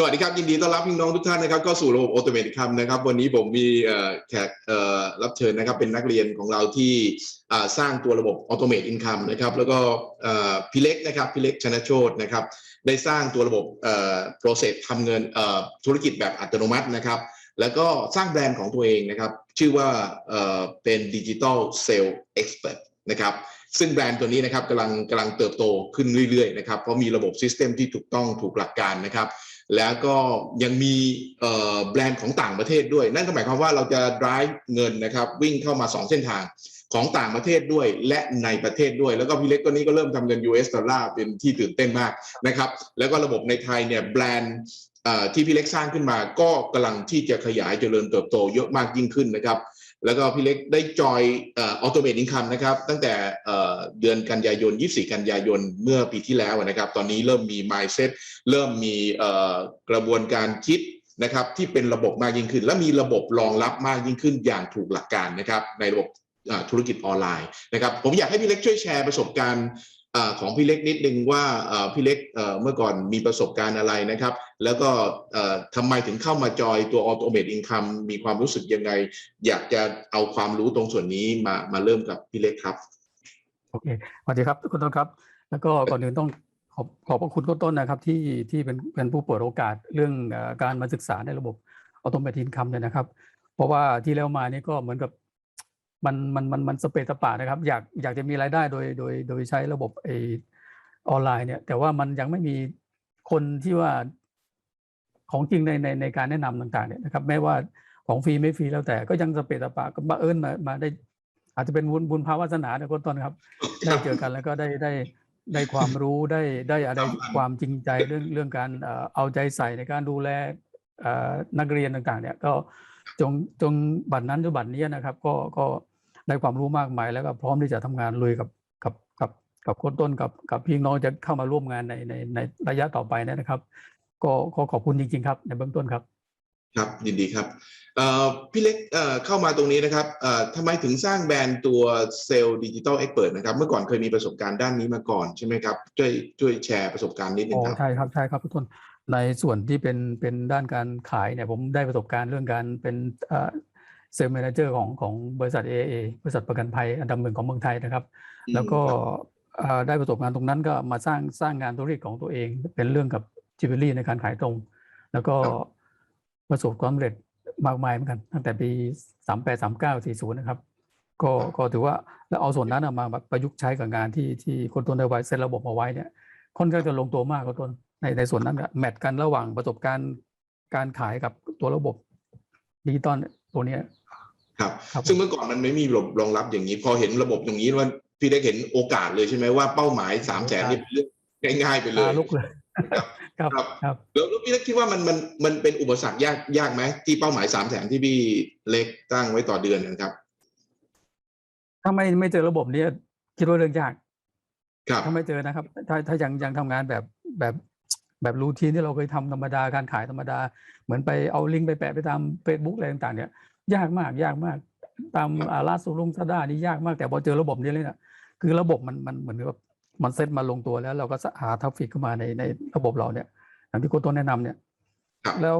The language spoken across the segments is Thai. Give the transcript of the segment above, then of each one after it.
สวัสดีครับ ยินดีต้อนรับพี่น้องทุกท่านนะครับเข้าสู่ระบบออโตเมติคัมนะครับ วันนี้ผมมีแขกรับเชิญนะครับ เป็นนักเรียนของเราที่สร้างตัวระบบออโตเมตอินคัมนะครับ แล้วก็พี่เล็กนะครับพี่เล็กชนะโชตนะครับ ได้สร้างตัวระบบเอ่อ process ทำเงินธุรกิจแบบอัตโนมัตินะครับ แล้วก็สร้างแบรนด์ของตัวเองนะครับ ชื่อว่าเป็นดิจิ t a ลเซลล์เอ็กซ์เพรสนะครับซึ่งแบรนด์ตัวนี้นะครับกำลังกำลังเติบโตขึ้นเรื่อยๆนะครับเพราะมีระบบซิสเต็มที่ถูกต้องถูกหลักการนะครับ แล้วก็ยังมีแบรนด์ของต่างประเทศด้วย นั่นก็หมายความว่าเราจะ drive เงินนะครับ วิ่งเข้ามา 2 เส้นทางของต่างประเทศด้วยและในประเทศด้วย แล้วก็พี่เล็กตัวนี้ก็เริ่มทำเงิน US ดอลลาร์เป็นที่ตื่นเต้นมากนะครับ แล้วก็ระบบในไทยเนี่ยแบรนด์ที่พี่เล็กสร้างขึ้นมาก็กำลังที่จะขยายเจริญเติบโตเยอะมากยิ่งขึ้นนะครับ แล้วก็พี่เล็กได้จอยออโตเมตอินคัมนะครับ ตั้งแต่เดือนกันยายน 24 กันยายนเมื่อปีที่แล้วนะครับ ตอนนี้เริ่มมี mindset เริ่มมีกระบวนการคิดนะครับที่เป็นระบบมากยิ่งขึ้น และมีระบบรองรับมากยิ่งขึ้นอย่างถูกหลักการนะครับในระบบธุรกิจออนไลน์นะครับผมอยากให้พี่เล็กช่วยแชร์ประสบการณ์ ของพี่เล็กนิดนึงว่าเอ่อพี่เล็กเอ่อเมื่อก่อนมีประสบการณ์อะไรนะครับ แล้วก็เอ่อทำไมถึงเข้ามาจอยตัว Automate Income มีความรู้สึกยังไง อยากจะเอาความรู้ตรงส่วนนี้มามาเริ่มกับพี่เล็กครับ โอเคสวัสดีครับคุณต้นครับ แล้วก็ก่อนอื่นต้องขอบขอบพระคุณคุณต้นนะครับที่ที่เป็นเป็นผู้เปิดโอกาสเรื่องเอ่อการมาศึกษาในระบบออโตเมตินคัมเนี่ยนะครับ เพราะว่าที่แล้วมานี่ก็เหมือนกับ มันมันมันมันสเปซสปะนะครับ อยากอยากจะมีรายได้โดยโดยโดยใช้ระบบไอออนไลน์เนี่ย แต่ว่ามันยังไม่มีคนที่ว่าของจริงในในในการแนะนำต่างๆเนี่ยนะครับแม้ว่าของฟรีไม่ฟรีแล้วแต่ก็ยังสเปซสปะก็บังเอิญมามาได้อาจจะเป็นบุญบุญภาวาสนาเนี่ยคุณต้นครับ ได้เจอกันแล้วก็ได้ได้ได้ความรู้ได้ได้อะไรความจริงใจเรื่องเรื่องการเอาใจใส่ในการดูแลนักเรียนต่างๆ เนี่ยก็จงจงบัตรนั้นหรือบัตรนี้นะครับ ก็ก็ ได้ความรู้มากมายแล้วก็พร้อมที่จะทำงานลุยกับกับกับกับคนต้นกับกับพี่น้องจะเข้ามาร่วมงานในในในระยะต่อไปเนยนะครับ ก็ก็ขอบคุณจริง ๆ ครับ ในเบื้องต้นครับ ครับยินดีครับเอ่อพี่เล็กเอ่อเข้ามาตรงนี้นะครับเอ่อทำไมถึงสร้างแบรนด์ตัวเซลล์ดิจิตอลเอ็กเปิดนะครับ เมื่อก่อนเคยมีประสบการณ์ด้านนี้มาก่อนใช่ไหมครับ ช่วยช่วยแชร์ประสบการณ์นิดนึอ๋งอครับใช่ครับใช่ครับทุกท่านในส่วนที่เป็นเป็นด้านการขายเนี่ยผมได้ประสบการณ์เรื่องการเป็น เซลล์แมเนเจอร์ของของบริษัท AAA บริษัทประกันภัยอันดับหนึ่งของเมืองไทยนะครับอืมแล้วก็ครับเอ่อได้ประสบการณ์ตรงนั้นก็มาสร้างสร้างงานธุรกิจของตัวเอง เป็นเรื่องกับจิวเวลรี่ในการขายตรง แล้วก็ประสบความสำเร็จมากมายเหมือนกันตั้งแต่ปี 38 39 40 นะครับ ก็ก็ถือว่าแล้วเอาส่วนนั้นน่ะมาแบบประยุกต์ใช้กับงานที่ที่คนต้นได้ไว้เซตระบบเอาไว้เนี่ยค่อนข้างจะลงตัวมากคนต้นในในส่วนนั้นก็แมทกันระหว่างประสบการณ์การขายกับตัวระบบดิจิตอล ตัวเนี้ยครับครับ ซึ่งเมื่อก่อนมันไม่มีระบบรองรับอย่างนี้ พอเห็นระบบอย่างนี้ว่าพี่เล็กเห็นโอกาสเลยใช่ไหมว่าเป้าหมายสามแสนนี่เป็นเรื่องง่าย ๆ ไปเลยตาลุกเลยครับครับครับครับแล้วแล้วพี่เล็กคิดว่ามันมันมันเป็นอุปสรรคยากยากไหมที่เป้าหมายสามแสนที่พี่เล็กตั้งไว้ต่อเดือนนะครับ ถ้าไม่ไม่เจอระบบเนี้ยคิดว่าเรื่องยาก ครับถ้าไม่เจอนะครับ ถ้าถ้ายังยังทำงานแบบแบบ แบบรูทีนที่เราเคยทำธรรมดาการขายธรรมดา เหมือนไปเอาลิงก์ไปแปะไปตาม Facebook อะไรต่างๆ เนี่ย ยากมากยากมาก ตามอาลาสุลุงซาด้านี่ยากมากแต่พอเจอระบบนี้เลยเนี่ยคือระบบมันมันเหมือนกับมันเซตมาลงตัวแล้ว เราก็หาทัฟฟิกเข้ามาในในระบบเราเนี่ยอย่างที่โค้ชต้นแนะนำเนี่ยครับแล้ว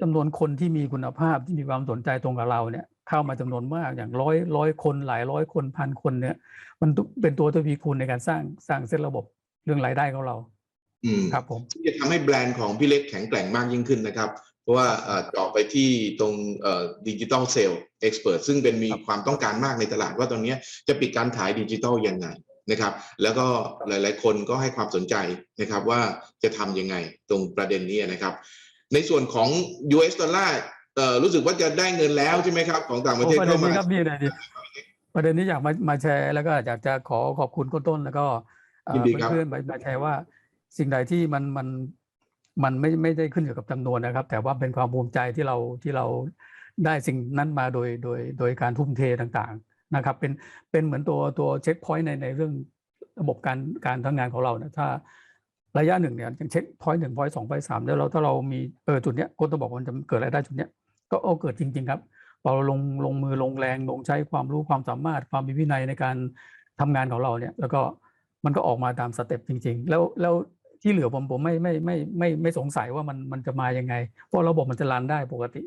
จำนวนคนที่มีคุณภาพที่มีความสนใจตรงกับเราเนี่ยเข้ามาจำนวนมากอย่างร้อยร้อยคนหลายร้อยคนพันคนเนี่ย มันเป็นตัวทวีคูณในการสร้างสร้างเส้นระบบเรื่องรายได้ของเราอืม ครับผมที่จะทำให้แบรนด์ของพี่เล็กแข็งแกร่งมากยิ่งขึ้นนะครับ เพราะว่าเอ่อเจาะไปที่ตรงดิจิ t a ลเซลล์เอ็กซ์เพรสซึ่งเป็นมีครับความต้องการมากในตลาดว่าตอนนี้จะปิดการขายดิจิ t a ลยังไงนะครับ แล้วก็หลาย ๆ คนก็ให้ความสนใจนะครับว่าจะทำยังไงตรงประเด็นนี้นะครับ ในส่วนของ US ดอลลาร์เอ่อรู้สึกว่าจะได้เงินแล้วใช่ไหมครับ ของต่างประเทศโอ้ประเด็เข้านมานี้ครับนี่เลยดิประเด็นนี้อยากมามาแชร์แล้วก็อยากจะขอขอบคุณคุณต้นแล้วก็เอ่อยินดีครับเพื่อนๆมามาแชร์ว่า สิ่งใดที่มันมันมันไม่ไม่ได้ขึ้นอยู่กับจำนวนนะครับ แต่ว่าเป็นความภูมิใจที่เราที่เราได้สิ่งนั้นมาโดยโดยโดยการทุ่มเทต่างๆนะครับ เป็นเป็นเหมือนตัวตัวเช็คพอยต์ในในเรื่องระบบการการทำงานของเรานะถ้าระยะหนึ่งเนี่ยอย่างเช็คพอยต์หนึ่งพอยต์สองพอยต์สามแล้วเราถ้าเรามีเออจุดเนี้ยคนต้องบอกว่ามันจะเกิดรายได้จุดเนี้ยก็โอ้เกิดจริง ๆ ครับพอเราลงลงมือลงแรงลงใช้ความรู้ความสามารถความมีวินัยในการทำงานของเราเนี่ย แล้วก็มันก็ออกมาตามสเต็ปจริง ๆ แล้วแล้ว ที่เหลือผมผมไม่ไม่ไม่ไม่ไม่สงสัยว่ามันมันจะมายังไง เพราะระบบมันจะรันได้ปกติ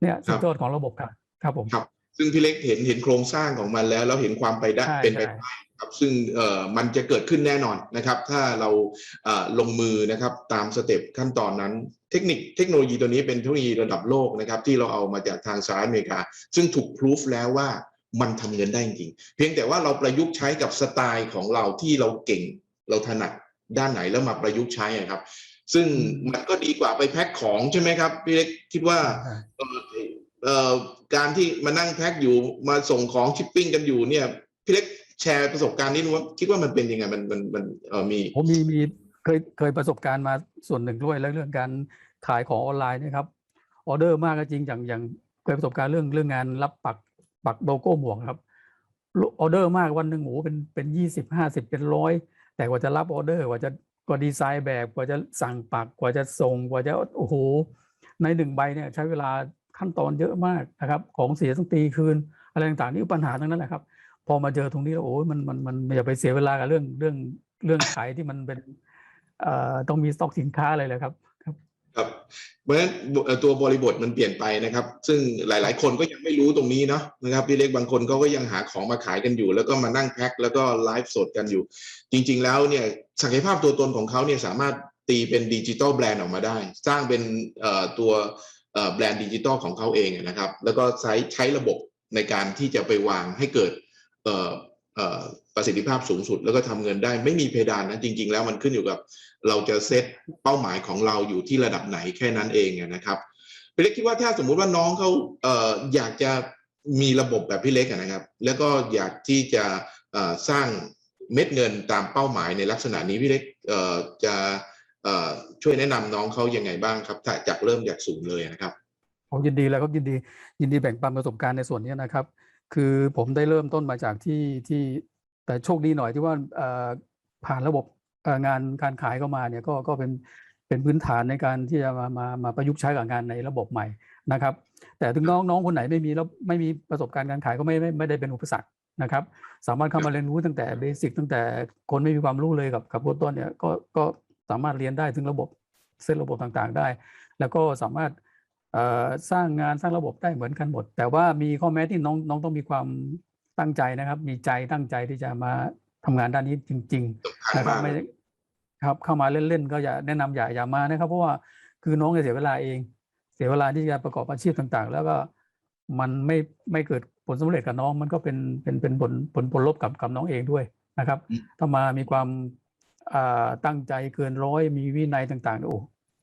เนี่ยสุดยอดของระบบครับครับผมครับ ซึ่งพี่เล็กเห็นเห็นโครงสร้างของมันแล้วแล้วเห็นความไปได้ใช่เป็นไปใช่ได้ครับซึ่งเอ่อมันจะเกิดขึ้นแน่นอนนะครับ ถ้าเราเอ่อลงมือนะครับตามสเต็ปขั้นตอนนั้น เทคนิคเทคโนโลยีตัวนี้เป็นเทคโนโลยีระดับโลกนะครับที่เราเอามาจากทางสหรัฐอเมริกา ซึ่งถูกพิสูจแล้วว่ามันทำเงินได้จริงๆเพียงแต่ว่าเราประยุกต์ใช้กับสไตล์ของเราที่เราเก่งเราถนัด ด้านไหนแล้วมาประยุกต์ใช้ครับ ซึ่งมันก็ดีกว่าไปแพ็คของใช่ไหมครับพี่เล็กคิดว่าการที่มานั่งแพ็คอยู่มาส่งของชิปปิ้งกันอยู่เนี่ยพี่เล็กแชร์ประสบการณ์นี้ว่าคิดว่ามันเป็นยังไงมันมันมันเออมีผมมีมีเคยเคยประสบการณ์มาส่วนหนึ่งด้วยแล้วเรื่องการขายของออนไลน์นะครับออเดอร์มากก็จริงอย่างอย่างเคยประสบการณ์เรื่องเรื่องงานรับปักปักโลโก้หมวกครับออเดอร์มากวันหนึ่งโอ้โหเป็นเป็นยี่สิบห้าสิบเป็นร้อย แต่กว่าจะรับออเดอร์กว่าจะกว่าดีไซน์แบบกว่าจะสั่งปักกว่าจะส่งกว่าจะโอ้โหในหนึ่งใบเนี่ยใช้เวลาขั้นตอนเยอะมากนะครับ ของเสียต้องตีคืนอะไรต่างๆนี่ปัญหาทั้งนั้นแหละครับ พอมาเจอตรงนี้แล้วโอ้ยมันมันมันอย่าไปเสียเวลากับเรื่องเรื่องเรื่องขายที่มันเป็นเอ่อต้องมีสต็อกสินค้าอะไรเลยครับ ครับเพราะฉะนั้นตัวบริบทมันเปลี่ยนไปนะครับ ซึ่งหลาย ๆ คนก็ยังไม่รู้ตรงนี้เนาะนะครับพี่เล็กบางคนเขาก็ยังหาของมาขายกันอยู่ แล้วก็มานั่งแพ็คแล้วก็ไลฟ์สดกันอยู่ จริง ๆ แล้วเนี่ยศักยภาพตัวตนของเขาเนี่ยสามารถตีเป็นดิจิตอลแบรนด์ออกมาได้ สร้างเป็นตัวแบรนด์ดิจิตอลของเขาเองนะครับ แล้วก็ใช้ใช้ระบบในการที่จะไปวางให้เกิด ประสิทธิภาพสูงสุดแล้วก็ทำเงินได้ไม่มีเพดานนะจริง ๆ แล้วมันขึ้นอยู่กับ เราจะเซตเป้าหมายของเราอยู่ที่ระดับไหนแค่นั้นเองนะครับพี่เล็กคิดว่าถ้าสมมุติว่าน้องเขาเอออยากจะมีระบบแบบพี่เล็กนะครับ แล้วก็อยากที่จะสร้างเม็ดเงินตามเป้าหมายในลักษณะนี้พี่เล็กจะช่วยแนะนำน้องเขายังไงบ้างครับถ้าจากเริ่มจากศูนย์เลยนะครับผมยินดีแล้วครับยินดียินดีแบ่งปันประสบการณ์ในส่วนนี้นะครับ คือผมได้เริ่มต้นมาจากที่ที่แต่โชคดีหน่อยที่ว่าผ่านระบบงานการขายเข้ามาเนี่ยก็ก็เป็นเป็นพื้นฐานในการที่จะมามามาประยุกต์ใช้กับงานในระบบใหม่นะครับ แต่ถึงน้องน้องคนไหนไม่มีแล้วไม่มีประสบการณ์การขายก็ไม่ไม่ไม่ได้เป็นอุปสรรคนะครับ สามารถเข้ามาเรียนรู้ตั้งแต่เบสิกตั้งแต่คนไม่มีความรู้เลยกับกับเริ่มต้นเนี่ยก็ก็สามารถเรียนได้ถึงระบบเซตระบบต่างๆได้ แล้วก็สามารถ สร้างงานสร้างระบบได้เหมือนกันหมด แต่ว่ามีข้อแม้ที่น้องน้องต้องมีความตั้งใจนะครับ มีใจตั้งใจที่จะมาทำงานด้านนี้จริง ๆ นะครับไม่ได้ครับเข้ามาเล่นๆก็อย่าแนะนำอย่าอย่ามานะครับ เพราะว่าคือน้องจะเสียเวลาเอง เสียเวลาที่จะประกอบอาชีพต่างๆ แล้วก็มันไม่ไม่เกิดผลสำเร็จกับน้องมันก็เป็นเป็นเป็นผลผลผลลบกับกับน้องเองด้วยนะครับอืมถ้ามามีความอ่าตั้งใจเกินร้อยมีวินัยต่างๆโอ้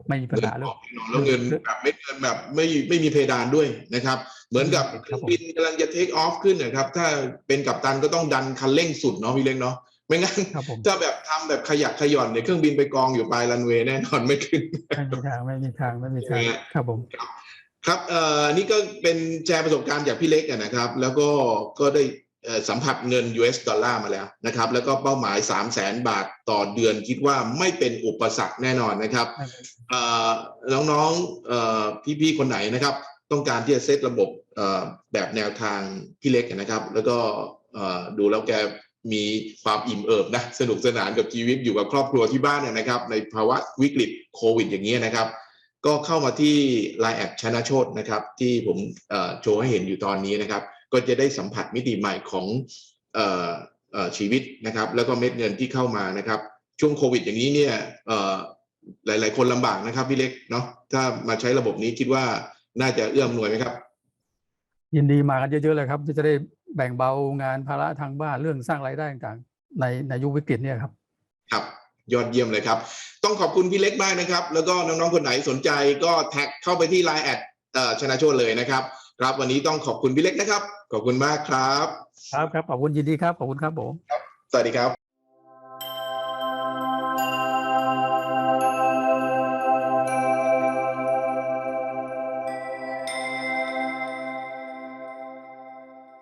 ไม่มีปัญเงินหาเลอยอกแน่นอนแล้วเงินแบบไม่เงินแบบไม่ไม่มีเพดานด้วยนะครับ เหมือนกับเคครัรื่บองผมบินกำลังจะเทคออฟขึ้นนะครับ ถ้าเป็นกัปตันก็ต้องดันคันเร่งสุดเนาะพี่เล็กเนาะไม่งั้นครับผมถ้าแบบทำแบบขยักขย่อนเนี่ยเครื่องบินไปกองอยู่ปลายรันเวย์แน่นอนไม่ขึ้นไม่มีทางไม่มีทางไม่มีทางเนี่ยครับผมครับเอ่อนี่ก็เป็นแชร์ประสบการณ์จากพี่เล็กอะนะครับ แล้วก็ก็ได้เอ่อ สัมผัสเงิน US ดอลลาร์มาแล้วนะครับแล้วก็เป้าหมาย 3 0 0แสนบาทต่อเดือนคิดว่าไม่เป็นอุปสรรคแน่นอนนะครับน้องๆพี่ๆคนไหนนะครับ ต้องการที่จะเซตระบบแบบแนวทางพี่เล็กนะครับ แล้วก็ดูแล้วแกมีความอิ่มเอิบนะสนุกสนานกับชีวิตอยู่กับครอบครัวที่บ้านนะครับ ในภาวะวิกฤตโควิด อย่างนี้ยนะครับ ก็เข้ามาที่ Line แอดชนะโชตนะครับ ที่ผมโชว์ให้เห็นอยู่ตอนนี้นะครับ ก็จะได้สัมผัสมิติใหม่ของเอ่อเอ่อชีวิตนะครับ แล้วก็เม็ดเงินที่เข้ามานะครับ ช่วงโควิดอย่างนี้เนี่ยเอ่อหลาย ๆ คนลำบากนะครับพี่เล็กเนาะถ้ามาใช้ระบบนี้คิดว่าน่าจะเอื้อมหน่วยไหมครับ ยินดีมากันเยอะๆเลยครับที่จะได้แบ่งเบางานภาระทางบ้านเรื่องสร้างรายได้ต่างๆ ในในยุควิกฤตเนี่ยครับ ครับยอดเยี่ยมเลยครับ ต้องขอบคุณพี่เล็กมากนะครับ แล้วก็น้องๆคนไหนสนใจก็แท็กเข้าไปที่ Line แอดเอ่อชนะโชตเลยนะครับ ครับวันนี้ต้องขอบคุณพี่เล็กนะครับ ขอบคุณมากครับ ครับครับขอบคุณยินดีครับขอบคุณครับผม สวัสดีครับ